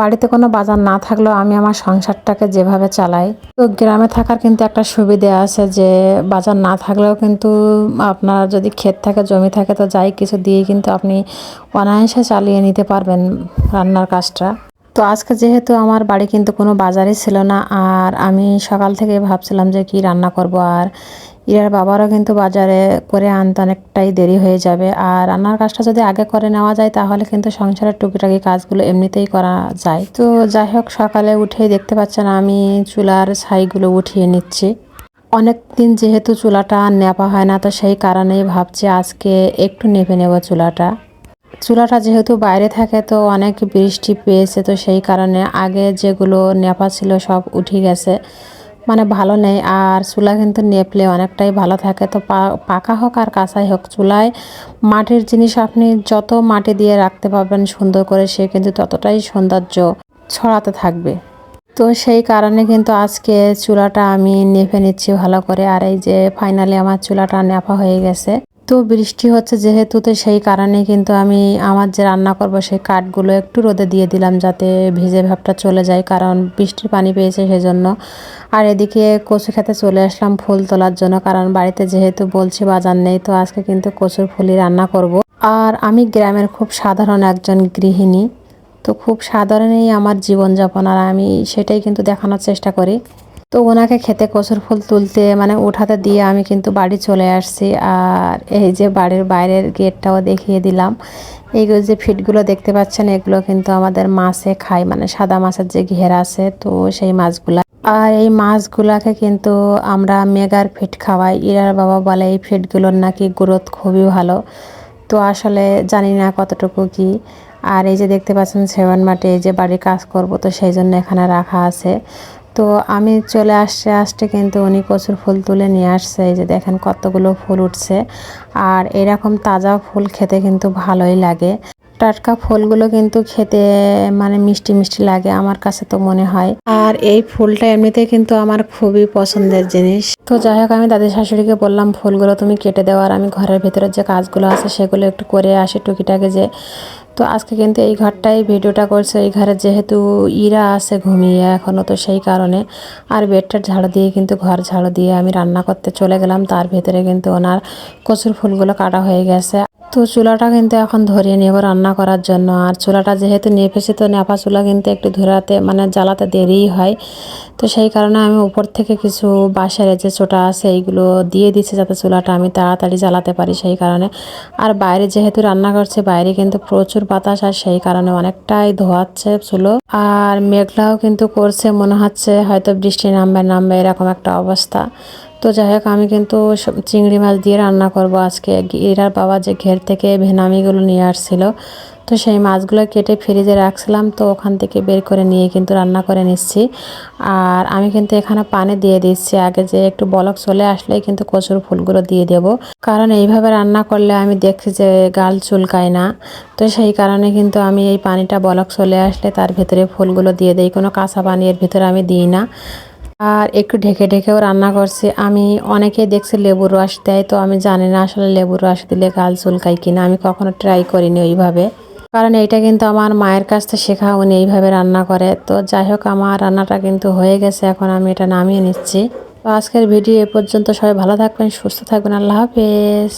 বাড়িতে কোনো বাজার না থাকলেও আমি আমার সংসারটাকে যেভাবে চালাই, তো গ্রামে থাকার কিন্তু একটা সুবিধে আছে যে বাজার না থাকলেও কিন্তু আপনার যদি ক্ষেত থাকে, জমি থাকে, তো যাই কিছু দিয়ে কিন্তু আপনি অনায়াসে চালিয়ে নিতে পারবেন রান্নার কাজটা। তো আজকে যেহেতু আমার বাড়ি কিন্তু কোনো বাজারই ছিল না, আর আমি সকাল থেকে ভাবছিলাম যে কি রান্না করব, আর ইরার বাবারও কিন্তু বাজারে করে আনতে অনেকটাই দেরি হয়ে যাবে। আর রান্নার কাজটা যদি আগে করে নেওয়া যায়, তাহলে কিন্তু সংসারের টুকিটাকি কাজগুলো এমনিতেই করা যায়। তো যাই হোক, সকালে উঠেই দেখতে পাচ্ছেন আমি চুলার ছাইগুলো উঠিয়ে নিচ্ছি। অনেক দিন যেহেতু চুলাটা নেপা হয় না, তো সেই কারণেই ভাবছি আজকে একটু নেপে নেব চুলাটা। চুলাটা যেহেতু বাইরে থাকে, তো অনেক বৃষ্টি পেয়েছে, তো সেই কারণে আগে যেগুলো নেপা ছিল সব উঠে গেছে। মানে ভালো নেই। আর চুলা কিন্তু নেপলে অনেকটাই ভালো থাকে। তো পাকা হোক আর কাঁচাই হোক, চুলায় মাটির জিনিস আপনি যত মাটি দিয়ে রাখতে পারবেন সুন্দর করে, সে কিন্তু ততটাই সৌন্দর্য ছড়াতে থাকবে। তো সেই কারণে কিন্তু আজকে চুলাটা আমি নেপে নিচ্ছি ভালো করে। আর এই যে ফাইনালি আমার চুলাটা নেপা হয়ে গেছে। তো বৃষ্টি হচ্ছে যেহেতু, তো সেই কারণে কিন্তু আমি আমার যে রান্না করব সেই কাঠগুলো একটু রোদে দিয়ে দিলাম যাতে ভিজে ভাবটা চলে যায়, কারণ বৃষ্টির পানি পেয়েছে সেজন্য। আর এদিকে কচু খেতে চলে আসলাম ফুল তোলার জন্য, কারণ বাড়িতে যেহেতু বলছি বাজার নেই, তো আজকে কিন্তু কচুর ফুলই রান্না করব। আর আমি গ্রামের খুব সাধারণ একজন গৃহিণী, তো খুব সাধারণই আমার জীবনযাপন, আর আমি সেটাই কিন্তু দেখানোর চেষ্টা করি। তো ওনাকে খেতে কচুর ফুল তুলতে মানে উঠাতে দিয়ে আমি কিন্তু বাড়ি চলে আসছি। আর এই যে বাড়ির বাইরের গেটটাও দেখিয়ে দিলাম। এইগুলো যে ফিটগুলো দেখতে পাচ্ছেন, এগুলো কিন্তু আমাদের মাছে খায় মানে সাদা মাছের যে ঘেরা আছে, তো সেই মাছগুলা। আর এই মাছগুলাকে কিন্তু আমরা মেগার ফিট খাওয়াই। ইরার বাবা বলে এই ফিটগুলোর নাকি গ্রোথ খুবই ভালো। তো আসলে জানি না কতটুকু কি। আর এই যে দেখতে পাচ্ছেন সেভেন মাঠে এই যে বাড়ির কাজ করব, তো সেই জন্য এখানে রাখা আছে। তো আমি চলে আসতে আসতে কিন্তু উনি প্রচুর ফুল তুলে নিয়ে আসছে। এই যে দেখেন কতগুলো ফুল উঠছে। আর এরকম তাজা ফুল খেতে কিন্তু ভালোই লাগে। টাটকা ফুলগুলো কিন্তু খেতে মানে মিষ্টি মিষ্টি লাগে আমার কাছে তো মনে হয়। আর এই ফুলটা এমনিতে কিন্তু আমার খুবই পছন্দের জিনিস। তো যাই হোক, আমি দাদি শাশুড়িকে বললাম, ফুলগুলো তুমি কেটে দেওয়ার আমি ঘরের ভেতরে যে কাজগুলো আছে সেগুলো একটু করে আসি টুকিটাকে যে তো আজকে কিন্তু এই ঘরটাই ভিডিওটা করছে। এই ঘরে যেহেতু ইরা আছে ঘুমিয়ে এখনও তো সেই কারণে। আর বেডটার ঝাড়ু দিয়ে কিন্তু ঘর ঝাড়ু দিয়ে আমি রান্না করতে চলে গেলাম। তার ভেতরে কিন্তু ওনার কচুর ফুলগুলো কাটা হয়ে গেছে। তো চুলাটা কিন্তু এখন ধরিয়ে নেব রান্না করার জন্য। আর চুলাটা যেহেতু নেপেছি তো নেপা চুলা কিন্তু একটু ধরাতে মানে জ্বালাতে দেরিই হয়। তো সেই কারণে আমি উপর থেকে কিছু বাঁশের যে চোটা আছে, এইগুলো দিয়ে দিচ্ছে যাতে চুলাটা আমি তাড়াতাড়ি জ্বালাতে পারি সেই কারণে। আর বাইরে যেহেতু রান্না করছে, বাইরে কিন্তু প্রচুর বাতাস, আর সেই কারণে অনেকটাই ধোয়াচ্ছে চুলো। আর মেঘলাও কিন্তু করছে, মনে হচ্ছে হয়তো বৃষ্টি নামবে নামবে, এরকম একটা অবস্থা। তো যাই হোক, আমি কিন্তু চিংড়ি মাছ দিয়ে রান্না করব আজকে। এরার বাবা যে ঘের থেকে ভেনামিগুলো নিয়ে আসছিল, তো সেই মাছগুলো কেটে ফ্রিজে রাখছিলাম, তো ওখান থেকে বের করে নিয়ে কিন্তু রান্না করে নিচ্ছি। আর আমি কিন্তু এখানে পানি দিয়ে দিচ্ছি। আগে যে একটু বলক চলে আসলেই কিন্তু কচুর ফুলগুলো দিয়ে দেব। কারণ এইভাবে রান্না করলে আমি দেখছি যে গাল চুলকায় না। তো সেই কারণে কিন্তু আমি এই পানিটা বলক চলে আসলে তার ভেতরে ফুলগুলো দিয়ে দিই। কোনো কাঁচা পানি এর ভিতরে আমি দিই না। আর একটু ঢেকে ঢেকেও রান্না করছি। আমি অনেকে দেখছি লেবুর রস দেয়, তো আমি জানি না আসলে লেবুর রস দিলে গাল চুলকাই কিনা। আমি কখনো ট্রাই করিনি ওইভাবে। কারণ এইটা কিন্তু আমার মায়ের কাছ থেকে শেখা, উনি এইভাবে রান্না করে। তো যাই হোক, আমার রান্নাটা কিন্তু হয়ে গেছে, এখন আমি এটা নামিয়ে নিচ্ছি। তো আজকের ভিডিও এ পর্যন্ত সবাই ভালো থাকবেন, সুস্থ থাকবেন, আল্লাহ হাফেজ।